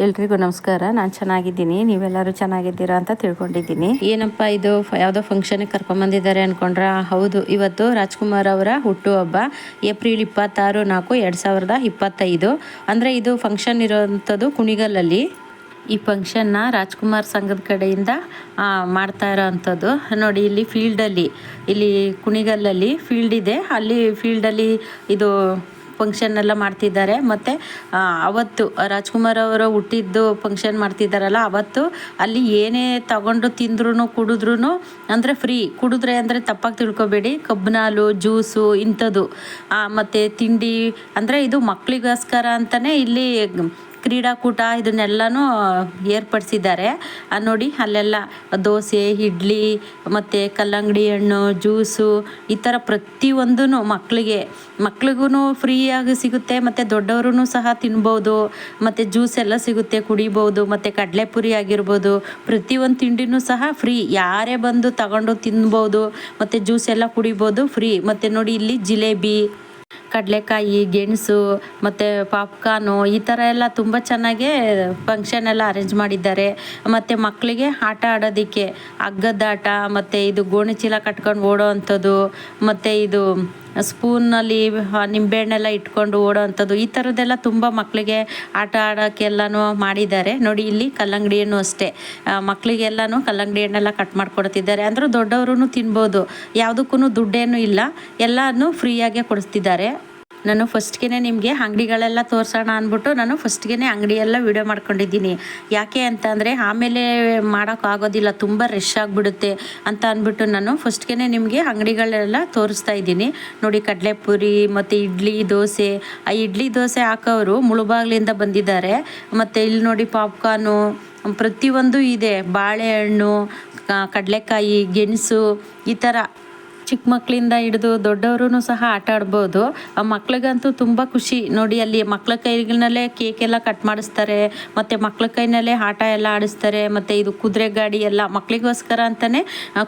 ಎಲ್ರಿಗೂ ನಮಸ್ಕಾರ. ನಾನು ಚೆನ್ನಾಗಿದ್ದೀನಿ. ನೀವೆಲ್ಲರೂ ಚೆನ್ನಾಗಿದ್ದೀರಾ ಅಂತ ತಿಳ್ಕೊಂಡಿದ್ದೀನಿ. ಏನಪ್ಪ ಇದು? ಯಾವುದೋ ಫಂಕ್ಷನ್ಗೆ ಕರ್ಕೊಂಬಂದಿದ್ದಾರೆ ಅನ್ಕೊಂಡ್ರ? ಹೌದು. ಇವತ್ತು ರಾಜ್ಕುಮಾರ್ ಅವರ ಹುಟ್ಟುಹಬ್ಬ ಏಪ್ರಿಲ್ ಇಪ್ಪತ್ತಾರು ನಾಲ್ಕು ಎರಡು ಸಾವಿರದ ಇಪ್ಪತ್ತೈದು. ಅಂದರೆ ಇದು ಫಂಕ್ಷನ್ ಇರೋವಂಥದ್ದು ಕುಣಿಗಲಲ್ಲಿ. ಈ ಫಂಕ್ಷನ್ನ ರಾಜ್ಕುಮಾರ್ ಸಂಘದ ಕಡೆಯಿಂದ ಮಾಡ್ತಾ ಇರೋ ಅಂಥದ್ದು ನೋಡಿ ಇಲ್ಲಿ ಫೀಲ್ಡಲ್ಲಿ ಇಲ್ಲಿ ಕುಣಿಗಲ್ಲಲ್ಲಿ ಫೀಲ್ಡ್ ಇದೆ. ಅಲ್ಲಿ ಫೀಲ್ಡಲ್ಲಿ ಇದು ಫಂಕ್ಷನ್ ಎಲ್ಲ ಮಾಡ್ತಿದ್ದಾರೆ. ಮತ್ತು ಅವತ್ತು, ರಾಜ್ಕುಮಾರ್ ಅವರು ಹುಟ್ಟಿದ್ದು ಫಂಕ್ಷನ್ ಮಾಡ್ತಿದ್ದಾರಲ್ಲ, ಅವತ್ತು ಅಲ್ಲಿ ಏನೇ ತಗೊಂಡು ತಿಂದ್ರೂ ಕುಡಿದ್ರೂ ಅಂದರೆ ಫ್ರೀ ಕುಡಿದ್ರೆ ಅಂದರೆ ತಪ್ಪಾಗಿ ತಿಳ್ಕೊಬೇಡಿ. ಕಬ್ಬನಾಲು, ಜ್ಯೂಸು, ಇಂಥದ್ದು. ಮತ್ತು ತಿಂಡಿ, ಅಂದರೆ ಇದು ಮಕ್ಕಳಿಗೋಸ್ಕರ ಅಂತಲೇ ಇಲ್ಲಿ ಕ್ರೀಡಾಕೂಟ ಇದನ್ನೆಲ್ಲನೂ ಏರ್ಪಡಿಸಿದ್ದಾರೆ. ನೋಡಿ, ಅಲ್ಲೆಲ್ಲ ದೋಸೆ, ಇಡ್ಲಿ, ಮತ್ತು ಕಲ್ಲಂಗಡಿ ಹಣ್ಣು, ಜ್ಯೂಸು, ಈ ಥರ ಪ್ರತಿಯೊಂದೂ ಮಕ್ಕಳಿಗೆ ಮಕ್ಳಿಗೂ ಫ್ರೀಯಾಗಿ ಸಿಗುತ್ತೆ, ಮತ್ತು ದೊಡ್ಡವರು ಸಹ ತಿನ್ಬೋದು, ಮತ್ತು ಜ್ಯೂಸ್ ಎಲ್ಲ ಸಿಗುತ್ತೆ, ಕುಡಿಬೋದು, ಮತ್ತು ಕಡಲೆಪುರಿ ಆಗಿರ್ಬೋದು, ಪ್ರತಿಯೊಂದು ತಿಂಡಿನೂ ಸಹ ಫ್ರೀ. ಯಾರೇ ಬಂದು ತಗೊಂಡು ತಿನ್ಬೋದು, ಮತ್ತು ಜ್ಯೂಸ್ ಎಲ್ಲ ಕುಡಿಬೋದು, ಫ್ರೀ. ಮತ್ತು ನೋಡಿ, ಇಲ್ಲಿ ಜಿಲೇಬಿ ಕಡಲೆಕಾಯಿ, ಗೆಣಸು, ಮತ್ತು ಪಾಪ್ಕಾರ್ನು ಈ ಥರ ಎಲ್ಲ ತುಂಬ ಚೆನ್ನಾಗೇ ಫಂಕ್ಷನ್ ಎಲ್ಲ ಅರೇಂಜ್ ಮಾಡಿದ್ದಾರೆ. ಮತ್ತು ಮಕ್ಕಳಿಗೆ ಆಟ ಆಡೋದಕ್ಕೆ ಹಗ್ಗದಾಟ ಮತ್ತು ಇದು ಗೋಣಿಚೀಲ ಕಟ್ಕೊಂಡು ಓಡೋ ಅಂಥದ್ದು, ಮತ್ತು ಇದು ಸ್ಪೂನಲ್ಲಿ ನಿಂಬೆಹಣ್ಣೆಲ್ಲ ಇಟ್ಕೊಂಡು ಓಡೋ ಅಂಥದ್ದು ಈ ಥರದ್ದೆಲ್ಲ ತುಂಬ ಮಕ್ಕಳಿಗೆ ಆಟ ಆಡೋಕ್ಕೆಲ್ಲನೂ ಮಾಡಿದ್ದಾರೆ. ನೋಡಿ, ಇಲ್ಲಿ ಕಲ್ಲಂಗಡಿ ಹಣ್ಣು ಅಷ್ಟೇ ಮಕ್ಕಳಿಗೆಲ್ಲನೂ ಕಲ್ಲಂಗಡಿ ಹಣ್ಣೆಲ್ಲ ಕಟ್ ಮಾಡ್ಕೊಡ್ತಿದ್ದಾರೆ. ಅಂದ್ರೆ ದೊಡ್ಡವರು ತಿನ್ಬೋದು. ಯಾವುದಕ್ಕೂ ದುಡ್ಡೇನು ಇಲ್ಲ. ಎಲ್ಲನೂ ಫ್ರೀಯಾಗೆ ಕೊಡಿಸ್ತಿದ್ದಾರೆ. ನಾನು ಫಸ್ಟ್ಗೆ ನಿಮಗೆ ಅಂಗಡಿಗಳೆಲ್ಲ ತೋರಿಸೋಣ ಅಂದ್ಬಿಟ್ಟು ನಾನು ಫಸ್ಟ್ಗೆ ಅಂಗಡಿಯೆಲ್ಲ ವಿಡಿಯೋ ಮಾಡ್ಕೊಂಡಿದ್ದೀನಿ. ಯಾಕೆ ಅಂತ ಅಂದರೆ ಆಮೇಲೆ ಮಾಡೋಕ್ಕಾಗೋದಿಲ್ಲ ತುಂಬ ರಶ್ ಆಗಿಬಿಡುತ್ತೆ ಅಂತ ಅಂದ್ಬಿಟ್ಟು ನಾನು ಫಸ್ಟ್ಗೆ ನಿಮಗೆ ಅಂಗಡಿಗಳೆಲ್ಲ ತೋರಿಸ್ತಾ ಇದ್ದೀನಿ. ನೋಡಿ ಕಡಲೆಪುರಿ, ಮತ್ತು ಇಡ್ಲಿ ದೋಸೆ. ಆ ಇಡ್ಲಿ ದೋಸೆ ಹಾಕೋರು ಮುಳುಬಾಗ್ಲಿಂದ ಬಂದಿದ್ದಾರೆ. ಮತ್ತು ಇಲ್ಲಿ ನೋಡಿ ಪಾಪ್ಕಾರ್ನು ಪ್ರತಿಯೊಂದು ಇದೆ. ಬಾಳೆಹಣ್ಣು ಕಡಲೆಕಾಯಿ, ಗೆಣಸು, ಈ ಥರ ಚಿಕ್ಕ ಮಕ್ಕಳಿಂದ ಹಿಡಿದು ದೊಡ್ಡವರು ಸಹ ಆಟ ಆಡ್ಬೋದು. ಆ ಮಕ್ಳಿಗಂತೂ ತುಂಬ ಖುಷಿ. ನೋಡಿ, ಅಲ್ಲಿ ಮಕ್ಳ ಕೈಗಳಲ್ಲೇ ಕೇಕ್ ಎಲ್ಲ ಕಟ್ ಮಾಡಿಸ್ತಾರೆ, ಮತ್ತು ಮಕ್ಳ ಕೈನಲ್ಲೇ ಆಟ ಎಲ್ಲ ಆಡಿಸ್ತಾರೆ, ಮತ್ತು ಇದು ಕುದುರೆ ಗಾಡಿ ಎಲ್ಲ ಮಕ್ಕಳಿಗೋಸ್ಕರ ಅಂತಲೇ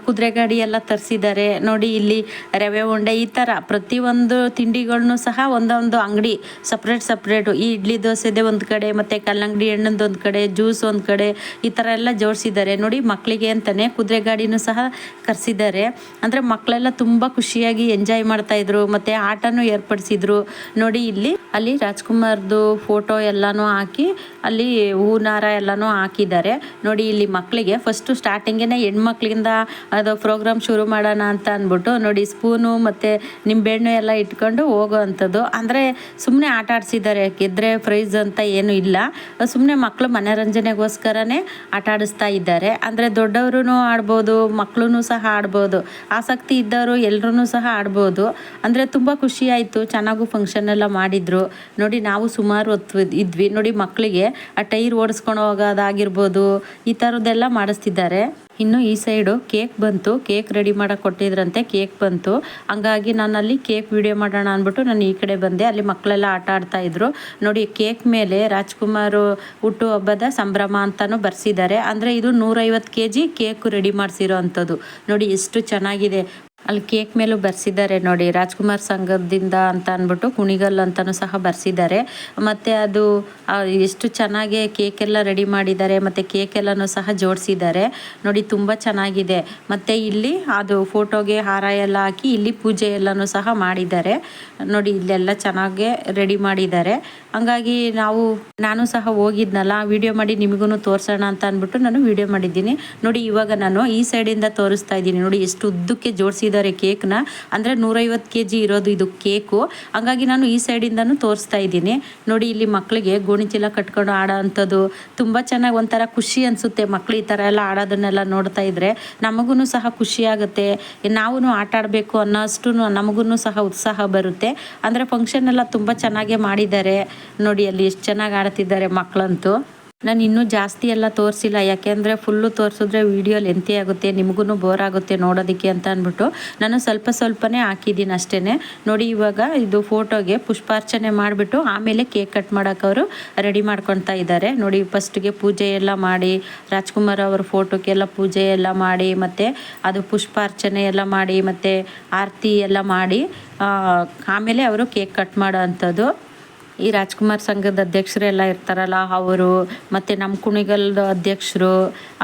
ಕುದುರೆ ಗಾಡಿ ಎಲ್ಲ ತರಿಸಿದ್ದಾರೆ. ನೋಡಿ, ಇಲ್ಲಿ ರವೆ ಉಂಡೆ ಈ ಥರ ಪ್ರತಿಯೊಂದು ತಿಂಡಿಗಳನ್ನೂ ಸಹ ಒಂದೊಂದು ಅಂಗಡಿ ಸಪ್ರೇಟ್ ಸಪ್ರೇಟು ಈ ಇಡ್ಲಿ ದೋಸೆದೆ ಒಂದು ಕಡೆ, ಮತ್ತು ಕಲ್ಲಂಗಡಿ ಹಣ್ಣಂದು ಒಂದು ಕಡೆ ಜ್ಯೂಸ್ ಒಂದು ಕಡೆ ಈ ಥರ ಎಲ್ಲ ಜೋಡಿಸಿದ್ದಾರೆ. ನೋಡಿ ಮಕ್ಕಳಿಗೆ ಅಂತಲೇ ಕುದುರೆ ಗಾಡಿನೂ ಸಹ ಕರೆಸಿದ್ದಾರೆ. ಅಂದರೆ ಮಕ್ಕಳೆಲ್ಲ ತುಂಬ ಖುಷಿಯಾಗಿ ಎಂಜಾಯ್ ಮಾಡ್ತಾ ಇದ್ರು, ಮತ್ತೆ ಆಟನೂ ಏರ್ಪಡಿಸಿದ್ರು. ನೋಡಿ, ಇಲ್ಲಿ, ಅಲ್ಲಿ ರಾಜ್ಕುಮಾರ್ದು ಫೋಟೋ ಎಲ್ಲನೂ ಹಾಕಿ, ಅಲ್ಲಿ ಹೂನಾರ ಎಲ್ಲನೂ ಹಾಕಿದ್ದಾರೆ. ನೋಡಿ, ಇಲ್ಲಿ ಮಕ್ಕಳಿಗೆ ಫಸ್ಟು ಸ್ಟಾರ್ಟಿಂಗೇ ಹೆಣ್ಮಕ್ಳಿಂದ ಅದು ಪ್ರೋಗ್ರಾಮ್ ಶುರು ಮಾಡೋಣ ಅಂತ ಅಂದ್ಬಿಟ್ಟು, ನೋಡಿ ಸ್ಪೂನು ಮತ್ತು ನಿಂಬೆಹಣ್ಣು ಎಲ್ಲ ಇಟ್ಕೊಂಡು ಹೋಗೋ ಅಂಥದ್ದು ಅಂದರೆ ಸುಮ್ಮನೆ ಆಟ ಆಡಿಸಿದ್ದಾರೆ ಗೆದ್ದರೆ ಪ್ರೈಸ್ ಅಂತ ಏನು ಇಲ್ಲ. ಸುಮ್ಮನೆ ಮಕ್ಕಳು ಮನೋರಂಜನೆಗೋಸ್ಕರನೇ ಆಟ ಆಡಿಸ್ತಾ ಇದ್ದಾರೆ. ಅಂದರೆ ದೊಡ್ಡವರು ಆಡ್ಬೋದು ಮಕ್ಕಳು ಸಹ ಆಡ್ಬೋದು. ಆಸಕ್ತಿ ಇದ್ದವರು ಎಲ್ಲರೂ ಸಹ ಆಡ್ಬೋದು. ಅಂದರೆ ತುಂಬ ಖುಷಿ ಆಯಿತು. ಚೆನ್ನಾಗೂ ಫಂಕ್ಷನ್ ಎಲ್ಲ ಮಾಡಿದರು. ನೋಡಿ ನಾವು ಸುಮಾರು ಹೊತ್ತು ಇದ್ವಿ. ನೋಡಿ ಮಕ್ಕಳಿಗೆ ಆ ಟೈರ್ ಓಡಿಸ್ಕೊಂಡು ಹೋಗೋದಾಗಿರ್ಬೋದು, ಈ ಥರದ್ದೆಲ್ಲ ಮಾಡಿಸ್ತಿದ್ದಾರೆ. ಇನ್ನು ಈ ಸೈಡು ಕೇಕ್ ಬಂತು. ಕೇಕ್ ರೆಡಿ ಮಾಡೋಕೆ ಕೊಟ್ಟಿದ್ರಂತೆ, ಕೇಕ್ ಬಂತು. ಹಂಗಾಗಿ ನಾನು ಅಲ್ಲಿ ಕೇಕ್ ವಿಡಿಯೋ ಮಾಡೋಣ ಅಂದ್ಬಿಟ್ಟು ನಾನು ಈ ಕಡೆ ಬಂದೆ. ಅಲ್ಲಿ ಮಕ್ಕಳೆಲ್ಲ ಆಟ ಆಡ್ತಾ ಇದ್ರು. ನೋಡಿ ಕೇಕ್ ಮೇಲೆ ರಾಜ್ಕುಮಾರ್ ಹುಟ್ಟು ಹಬ್ಬದ ಸಂಭ್ರಮ ಅಂತಲೂ ಬರ್ಸಿದ್ದಾರೆ. ಅಂದರೆ ಇದು ನೂರೈವತ್ತು ಕೆ ಜಿ ಕೇಕು ರೆಡಿ ಮಾಡಿಸಿರೋ ಅಂಥದ್ದು ನೋಡಿ ಎಷ್ಟು ಚೆನ್ನಾಗಿದೆ. ಅಲ್ಲಿ ಕೇಕ್ ಮೇಲೂ ಬರ್ಸಿದ್ದಾರೆ ನೋಡಿ. ರಾಜ್ಕುಮಾರ್ ಸಂಘದಿಂದ ಅಂತ ಅಂದ್ಬಿಟ್ಟು ಕುಣಿಗಲ್ ಅಂತಲೂ ಸಹ ಬರ್ಸಿದ್ದಾರೆ. ಮತ್ತು ಅದು ಎಷ್ಟು ಚೆನ್ನಾಗಿ ಕೇಕ್ ಎಲ್ಲ ರೆಡಿ ಮಾಡಿದ್ದಾರೆ, ಮತ್ತು ಕೇಕ್ ಎಲ್ಲನೂ ಸಹ ಜೋಡಿಸಿದ್ದಾರೆ. ನೋಡಿ, ತುಂಬ ಚೆನ್ನಾಗಿದೆ. ಮತ್ತು ಇಲ್ಲಿ ಅದು ಫೋಟೋಗೆ ಹಾರ ಎಲ್ಲ ಹಾಕಿ ಇಲ್ಲಿ ಪೂಜೆ ಎಲ್ಲನೂ ಸಹ ಮಾಡಿದ್ದಾರೆ. ನೋಡಿ, ಇಲ್ಲೆಲ್ಲ ಚೆನ್ನಾಗೆ ರೆಡಿ ಮಾಡಿದ್ದಾರೆ. ಹಂಗಾಗಿ ನಾವು, ನಾನು ಸಹ ಹೋಗಿದ್ನಲ್ಲ, ವಿಡಿಯೋ ಮಾಡಿ ನಿಮಗೂ ತೋರಿಸೋಣ ಅಂತ ಅಂದ್ಬಿಟ್ಟು ನಾನು ವಿಡಿಯೋ ಮಾಡಿದ್ದೀನಿ. ನೋಡಿ, ಇವಾಗ ನಾನು ಈ ಸೈಡಿಂದ ತೋರಿಸ್ತಾ ಇದ್ದೀನಿ. ನೋಡಿ, ಎಷ್ಟು ಉದ್ದಕ್ಕೆ ಜೋಡಿಸಿದ್ದಾರೆ. ಕೇಕ್ನ. ಅಂದರೆ ನೂರೈವತ್ತು ಕೆ ಜಿ ಇರೋದು ಇದು ಕೇಕು. ಹಂಗಾಗಿ ನಾನು ಈ ಸೈಡಿಂದನೂ ತೋರಿಸ್ತಾ ಇದ್ದೀನಿ. ನೋಡಿ, ಇಲ್ಲಿ ಮಕ್ಕಳಿಗೆ ಗೋಣಿಚೀಲ ಕಟ್ಕೊಂಡು ಆಡೋ ಅಂಥದ್ದು ತುಂಬ ಚೆನ್ನಾಗಿ ಒಂಥರ ಖುಷಿ ಅನಿಸುತ್ತೆ ಮಕ್ಕಳು ಈ ಥರ ಎಲ್ಲ ಆಡೋದನ್ನೆಲ್ಲ ನೋಡ್ತಾ ಇದ್ದರೆ ನಮಗೂ ಸಹ ಖುಷಿಯಾಗುತ್ತೆ ನಾವು ಆಟ ಆಡಬೇಕು ಅನ್ನೋಷ್ಟು ನಮಗೂ ಸಹ ಉತ್ಸಾಹ ಬರುತ್ತೆ. ಅಂದರೆ ಫಂಕ್ಷನ್ ಎಲ್ಲ ತುಂಬ ಚೆನ್ನಾಗೇ ಮಾಡಿದ್ದಾರೆ. ನೋಡಿ, ಅಲ್ಲಿ ಎಷ್ಟು ಚೆನ್ನಾಗಿ ಆಡ್ತಿದ್ದಾರೆ ಮಕ್ಕಳಂತೂ ನಾನು ಇನ್ನೂ ಜಾಸ್ತಿ ಎಲ್ಲ ತೋರಿಸಿಲ್ಲ. ಯಾಕೆಂದರೆ ಫುಲ್ಲು ತೋರಿಸಿದ್ರೆ ವೀಡಿಯೋ ಲೆಂತಿ ಆಗುತ್ತೆ ನಿಮಗೂ ಬೋರ್ ಆಗುತ್ತೆ ನೋಡೋದಕ್ಕೆ ಅಂತ ಅಂದ್ಬಿಟ್ಟು ನಾನು ಸ್ವಲ್ಪ ಸ್ವಲ್ಪನೇ ಹಾಕಿದ್ದೀನಿ ಅಷ್ಟೇ ನೋಡಿ ಇವಾಗ ಇದು ಫೋಟೋಗೆ ಪುಷ್ಪಾರ್ಚನೆ ಮಾಡಿಬಿಟ್ಟು ಆಮೇಲೆ ಕೇಕ್ ಕಟ್ ಮಾಡೋಕೆ ಅವರು ರೆಡಿ ಮಾಡ್ಕೊತಾ ಇದ್ದಾರೆ ನೋಡಿ ಫಸ್ಟ್ಗೆ ಪೂಜೆ ಎಲ್ಲ ಮಾಡಿ, ರಾಜ್ಕುಮಾರ್ ಅವ್ರ ಫೋಟೋಕ್ಕೆಲ್ಲ ಪೂಜೆ ಎಲ್ಲ ಮಾಡಿ, ಮತ್ತು ಅದು ಪುಷ್ಪಾರ್ಚನೆ ಎಲ್ಲ ಮಾಡಿ, ಮತ್ತು ಆರತಿ ಎಲ್ಲ ಮಾಡಿ ಆಮೇಲೆ ಅವರು ಕೇಕ್ ಕಟ್ ಮಾಡೋ ಅಂಥದ್ದು. ಈ ರಾಜ್ಕುಮಾರ್ ಸಂಘದ ಅಧ್ಯಕ್ಷರೆಲ್ಲ ಇರ್ತಾರಲ್ಲ ಅವರು, ಮತ್ತು ನಮ್ಮ ಕುಣಿಗಲ್ದ ಅಧ್ಯಕ್ಷರು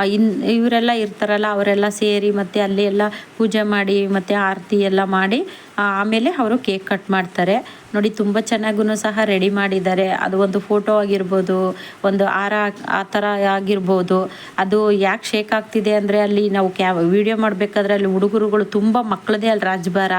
ಇನ್ ಇವರೆಲ್ಲ ಇರ್ತಾರಲ್ಲ ಅವರೆಲ್ಲ ಸೇರಿ ಮತ್ತು ಅಲ್ಲಿ ಎಲ್ಲ ಪೂಜೆ ಮಾಡಿ ಮತ್ತು ಆರತಿ ಎಲ್ಲ ಮಾಡಿ ಆಮೇಲೆ ಅವರು ಕೇಕ್ ಕಟ್ ಮಾಡ್ತಾರೆ. ನೋಡಿ, ತುಂಬ ಚೆನ್ನಾಗೂ ಸಹ ರೆಡಿ ಮಾಡಿದ್ದಾರೆ. ಅದು ಒಂದು ಫೋಟೋ ಆಗಿರ್ಬೋದು, ಒಂದು ಹಾರ ಆ ಥರ ಆಗಿರ್ಬೋದು. ಅದು ಯಾಕೆ ಶೇಕ್ ಆಗ್ತಿದೆ ಅಂದರೆ ಅಲ್ಲಿ ನಾವು ಕ್ಯಾ ವಿಡಿಯೋ ಮಾಡಬೇಕಾದ್ರೆ ಅಲ್ಲಿ ಹುಡುಗರುಗಳು ತುಂಬ ಮಕ್ಕಳದೇ ಅಲ್ಲಿ ರಾಜ್ಭಾರ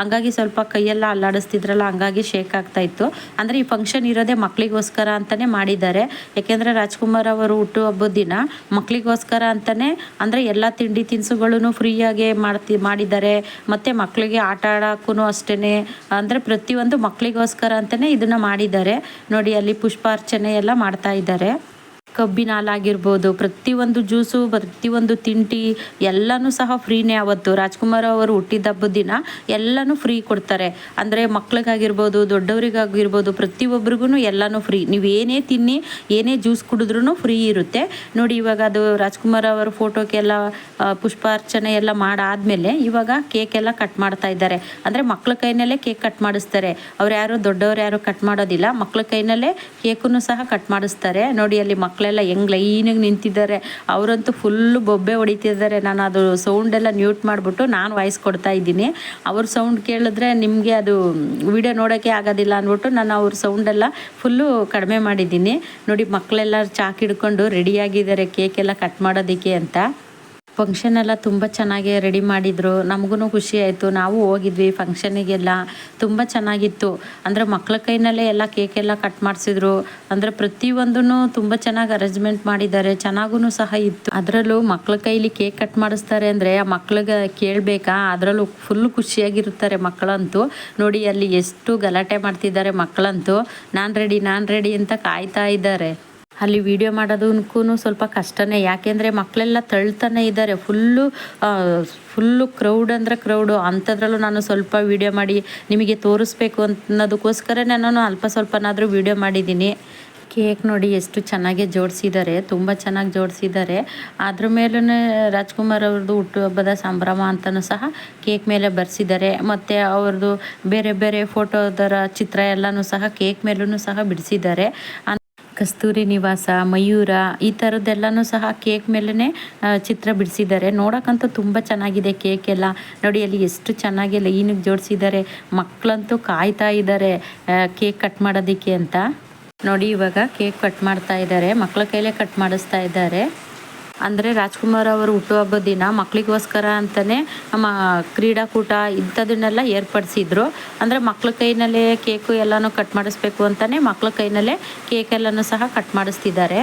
ಹಂಗಾಗಿ ಸ್ವಲ್ಪ ಕೈಯೆಲ್ಲ ಅಲ್ಲಾಡಿಸ್ತಿದ್ರಲ್ಲ, ಹಂಗಾಗಿ ಶೇಕ್ ಆಗ್ತಾ ಇತ್ತು. ಅಂದರೆ ಈ ಫಂಕ್ಷನ್ ಇರೋದೇ ಮಕ್ಕಳಿಗೋಸ್ಕರ ಅಂತಲೇ ಮಾಡಿದ್ದಾರೆ. ಯಾಕೆಂದರೆ ರಾಜ್ಕುಮಾರ್ ಅವರು ಹುಟ್ಟುಹಬ್ಬದ ದಿನ ಮಕ್ಕಳಿಗೋಸ್ಕರ ಅಂತಲೇ ಅಂದರೆ ಎಲ್ಲ ತಿಂಡಿ ತಿನಿಸುಗಳನ್ನು ಫ್ರೀಯಾಗಿ ಮಾಡ್ತಿ, ಮಾಡಿದ್ದಾರೆ. ಮತ್ತು ಮಕ್ಕಳಿಗೆ ಆಟ ಆಡೋಕ್ಕೂ ಅಷ್ಟೇ ಅಂದರೆ ಪ್ರತಿಯೊಂದು ಮಕ್ಕಳಿಗೋಸ್ಕರ ಅಂತಲೇ ಇದನ್ನು ಮಾಡಿದ್ದಾರೆ. ನೋಡಿ ಅಲ್ಲಿ ಪುಷ್ಪಾರ್ಚನೆ ಎಲ್ಲ ಮಾಡ್ತಾ ಇದ್ದಾರೆ. ಕಬ್ಬಿನ ಹಾಲಾಗಿರ್ಬೋದು ಪ್ರತಿಯೊಂದು ಜ್ಯೂಸು, ಪ್ರತಿಯೊಂದು ತಿಂಡಿ ಎಲ್ಲನೂ ಸಹ ಫ್ರೀನೇ ಅವತ್ತು ರಾಜ್ಕುಮಾರ್ ಅವರು ಹುಟ್ಟಿದ ಹಬ್ಬದ ದಿನ ಎಲ್ಲನೂ ಫ್ರೀ ಕೊಡ್ತಾರೆ. ಅಂದರೆ ಮಕ್ಳಿಗಾಗಿರ್ಬೋದು, ದೊಡ್ಡವರಿಗಾಗಿರ್ಬೋದು, ಪ್ರತಿಯೊಬ್ಬರಿಗೂ ಎಲ್ಲನೂ ಫ್ರೀ. ನೀವು ಏನೇ ತಿನ್ನಿ, ಏನೇ ಜ್ಯೂಸ್ ಕುಡಿದ್ರೂ ಫ್ರೀ ಇರುತ್ತೆ. ನೋಡಿ, ಇವಾಗ ಅದು ರಾಜ್ಕುಮಾರ್ ಅವರ ಫೋಟೋಕ್ಕೆಲ್ಲ ಪುಷ್ಪಾರ್ಚನೆ ಎಲ್ಲ ಮಾಡಾದಮೇಲೆ ಇವಾಗ ಕೇಕ್ ಎಲ್ಲ ಕಟ್ ಮಾಡ್ತಾ ಇದ್ದಾರೆ. ಅಂದರೆ ಮಕ್ಳ ಕೈನಲ್ಲೇ ಕೇಕ್ ಕಟ್ ಮಾಡಿಸ್ತಾರೆ. ಅವ್ರು ಯಾರು ದೊಡ್ಡವ್ರು ಯಾರು ಕಟ್ ಮಾಡೋದಿಲ್ಲ. ಮಕ್ಳ ಕೈನಲ್ಲೇ ಕೇಕನ್ನು ಸಹ ಕಟ್ ಮಾಡಿಸ್ತಾರೆ. ನೋಡಿ, ಅಲ್ಲಿ ಮಕ್ಕಳೆಲ್ಲ ಹೆಂಗ್ ಲೈನಿಗೆ ನಿಂತಿದ್ದಾರೆ. ಅವರಂತೂ ಫುಲ್ಲು ಬೊಬ್ಬೆ ಹೊಡಿತಿದ್ದಾರೆ. ನಾನು ಅದು ಸೌಂಡ್ ಎಲ್ಲ ಮ್ಯೂಟ್ ಮಾಡಿಬಿಟ್ಟು ನಾನು ವಾಯ್ಸ್ ಕೊಡ್ತಾ ಇದ್ದೀನಿ. ಅವ್ರ ಸೌಂಡ್ ಕೇಳಿದ್ರೆ ನಿಮಗೆ ಅದು ವಿಡಿಯೋ ನೋಡೋಕ್ಕೆ ಆಗೋದಿಲ್ಲ ಅಂದ್ಬಿಟ್ಟು ನಾನು ಅವ್ರ ಸೌಂಡೆಲ್ಲ ಫುಲ್ಲು ಕಡಿಮೆ ಮಾಡಿದ್ದೀನಿ. ನೋಡಿ ಮಕ್ಕಳೆಲ್ಲ ಚಾಕ್ ಹಿಡ್ಕೊಂಡು ರೆಡಿಯಾಗಿದ್ದಾರೆ ಕೇಕೆಲ್ಲ ಕಟ್ ಮಾಡೋದಕ್ಕೆ ಅಂತ. ಫಂಕ್ಷನ್ ಎಲ್ಲ ತುಂಬ ಚೆನ್ನಾಗಿ ರೆಡಿ ಮಾಡಿದರು. ನಮಗೂ ಖುಷಿ ಆಯಿತು. ನಾವು ಹೋಗಿದ್ವಿ ಫಂಕ್ಷನಿಗೆಲ್ಲ ತುಂಬ ಚೆನ್ನಾಗಿತ್ತು. ಅಂದರೆ ಮಕ್ಕಳ ಕೈನಲ್ಲೇ ಎಲ್ಲ ಕೇಕ್ ಎಲ್ಲ ಕಟ್ ಮಾಡಿಸಿದ್ರು. ಅಂದರೆ ಪ್ರತಿಯೊಂದೂ ತುಂಬ ಚೆನ್ನಾಗಿ ಅರೇಂಜ್ಮೆಂಟ್ ಮಾಡಿದ್ದಾರೆ. ಚೆನ್ನಾಗೂ ಸಹ ಇತ್ತು. ಅದರಲ್ಲೂ ಮಕ್ಕಳ ಕೈಲಿ ಕೇಕ್ ಕಟ್ ಮಾಡಿಸ್ತಾರೆ ಅಂದರೆ ಆ ಮಕ್ಳಿಗೆ ಕೇಳಬೇಕಾ? ಅದರಲ್ಲೂ ಫುಲ್ ಖುಷಿಯಾಗಿರುತ್ತಾರೆ ಮಕ್ಕಳಂತೂ. ನೋಡಿ ಅಲ್ಲಿ ಎಷ್ಟು ಗಲಾಟೆ ಮಾಡ್ತಿದ್ದಾರೆ ಮಕ್ಕಳಂತೂ. ನಾನು ರೆಡಿ ನಾನು ರೆಡಿ ಅಂತ ಕಾಯ್ತಾ ಇದ್ದಾರೆ. ಅಲ್ಲಿ ವಿಡಿಯೋ ಮಾಡೋದಕ್ಕೂ ಸ್ವಲ್ಪ ಕಷ್ಟನೇ. ಯಾಕೆಂದರೆ ಮಕ್ಕಳೆಲ್ಲ ತಳ್ತಾನೆ ಇದ್ದಾರೆ. ಫುಲ್ಲು ಫುಲ್ಲು ಕ್ರೌಡ್ ಅಂದರೆ ಕ್ರೌಡು ಅಂಥದ್ರಲ್ಲೂ ನಾನು ಸ್ವಲ್ಪ ವಿಡಿಯೋ ಮಾಡಿ ನಿಮಗೆ ತೋರಿಸ್ಬೇಕು ಅನ್ನೋದಕ್ಕೋಸ್ಕರ ನಾನು ಅಲ್ಪ ಸ್ವಲ್ಪನಾದರೂ ವಿಡಿಯೋ ಮಾಡಿದ್ದೀನಿ. ಕೇಕ್ ನೋಡಿ ಎಷ್ಟು ಚೆನ್ನಾಗಿ ಜೋಡಿಸಿದ್ದಾರೆ. ತುಂಬ ಚೆನ್ನಾಗಿ ಜೋಡಿಸಿದ್ದಾರೆ. ಅದ್ರ ಮೇಲೂ ರಾಜ್ಕುಮಾರ್ ಅವ್ರದ್ದು ಹುಟ್ಟುಹಬ್ಬದ ಸಂಭ್ರಮ ಅಂತಲೂ ಸಹ ಕೇಕ್ ಮೇಲೆ ಬರೆಸಿದ್ದಾರೆ. ಮತ್ತು ಅವ್ರದ್ದು ಬೇರೆ ಬೇರೆ ಫೋಟೋದರ ಚಿತ್ರ ಎಲ್ಲನೂ ಸಹ ಕೇಕ್ ಮೇಲೂ ಸಹ ಬಿಡಿಸಿದ್ದಾರೆ. ಕಸ್ತೂರಿ ನಿವಾಸ, ಮಯೂರ ಈ ಥರದ್ದೆಲ್ಲನೂ ಸಹ ಕೇಕ್ ಮೇಲೇ ಚಿತ್ರ ಬಿಡಿಸಿದ್ದಾರೆ. ನೋಡೋಕ್ಕಂತೂ ತುಂಬ ಚೆನ್ನಾಗಿದೆ ಕೇಕ್ ಎಲ್ಲ. ನೋಡಿ, ಅಲ್ಲಿ ಎಷ್ಟು ಚೆನ್ನಾಗಿ ಲೈನಿಗೆ ಜೋಡಿಸಿದ್ದಾರೆ. ಮಕ್ಕಳಂತೂ ಕಾಯ್ತಾ ಇದ್ದಾರೆ ಕೇಕ್ ಕಟ್ ಮಾಡೋದಕ್ಕೆ ಅಂತ. ನೋಡಿ, ಇವಾಗ ಕೇಕ್ ಕಟ್ ಮಾಡ್ತಾ ಇದ್ದಾರೆ. ಮಕ್ಕಳ ಕೈಲೇ ಕಟ್ ಮಾಡಿಸ್ತಾ ಇದ್ದಾರೆ. ಅಂದರೆ ರಾಜ್ಕುಮಾರ್ ಅವರು ಹುಟ್ಟುಹಬ್ಬದ ದಿನ ಮಕ್ಕಳಿಗೋಸ್ಕರ ಅಂತಲೇ ನಮ್ಮ ಕ್ರೀಡಾಕೂಟ ಇಂಥದನ್ನೆಲ್ಲ ಏರ್ಪಡಿಸಿದ್ರು. ಅಂದರೆ ಮಕ್ಳ ಕೈನಲ್ಲೇ ಕೇಕು ಎಲ್ಲನೂ ಕಟ್ ಮಾಡಿಸ್ಬೇಕು ಅಂತಲೇ ಮಕ್ಕಳ ಕೈನಲ್ಲೇ ಕೇಕ್ ಎಲ್ಲನೂ ಸಹ ಕಟ್ ಮಾಡಿಸ್ತಿದ್ದಾರೆ.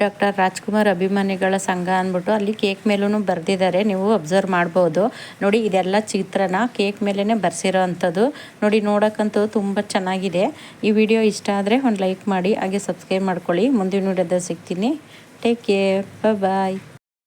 ಡಾಕ್ಟರ್ ರಾಜ್ಕುಮಾರ್ ಅಭಿಮಾನಿಗಳ ಸಂಘ ಅಂದ್ಬಿಟ್ಟು ಅಲ್ಲಿ ಕೇಕ್ ಮೇಲೂ ಬರೆದಿದ್ದಾರೆ. ನೀವು ಅಬ್ಸರ್ವ್ ಮಾಡ್ಬೋದು. ನೋಡಿ, ಇದೆಲ್ಲ ಚಿತ್ರನ ಕೇಕ್ ಮೇಲೇ ಬರ್ಸಿರೋ ಅಂಥದ್ದು. ನೋಡಿ, ನೋಡೋಕ್ಕಂತೂ ತುಂಬ ಚೆನ್ನಾಗಿದೆ. ಈ ವಿಡಿಯೋ ಇಷ್ಟ ಆದರೆ ಒಂದು ಲೈಕ್ ಮಾಡಿ, ಹಾಗೆ ಸಬ್ಸ್ಕ್ರೈಬ್ ಮಾಡ್ಕೊಳ್ಳಿ. ಮುಂದಿನ ವಿಡಿಯೋದಲ್ಲಿ ಸಿಗ್ತೀನಿ. Take care. Bye bye.